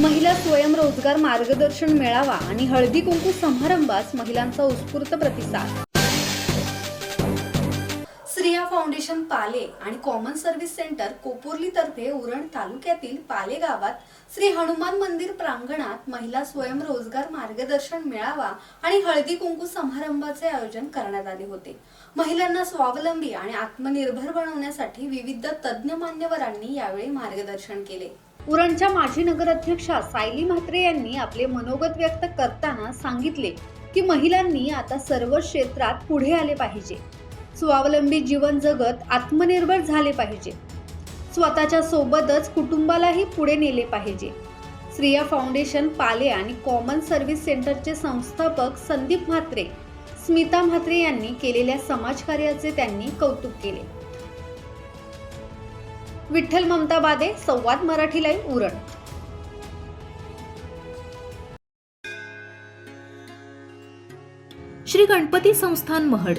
महिला स्वयंरोजगार मार्गदर्शन मेळावा आणि हळदी कुंकू समारंभास महिलांचा उत्स्फूर्त प्रतिसाद. फाउंडेशन पाले आणि कॉमन सर्व्हिस सेंटर कोपोर्ली तर्फे उरण तालुक्यातील पाले गावात श्री हनुमान मंदिर प्रांगणात महिला स्वयंरोजगार मार्गदर्शन मेळावा आणि हळदी कुंकू समारंभाचे आयोजन करण्यात आले होते. महिलांना स्वावलंबी आणि आत्मनिर्भर बनवण्यासाठी विविध तज्ज्ञ मान्यवरांनी यावेळी मार्गदर्शन केले. उरणच्या माजी नगराध्यक्षा सायली म्हात्रे यांनी आपले मनोगत व्यक्त करताना सांगितले की महिलांनी आता सर्व क्षेत्रात पुढे आले पाहिजे. स्वावलंबी जीवन जगत आत्मनिर्भर झाले पाहिजे. स्वतःच्या सोबतच कुटुंबालाही पुढे नेले पाहिजे. स्त्रिया फाउंडेशन पाले आणि कॉमन सर्व्हिस सेंटरचे संस्थापक संदीप म्हात्रे स्मिता म्हात्रे यांनी केलेल्या समाजकार्याचे त्यांनी कौतुक केले. विठ्ठल ममता बादे संवाद मराठी लाईव्ह उरण. श्री गणपती संस्थान महड.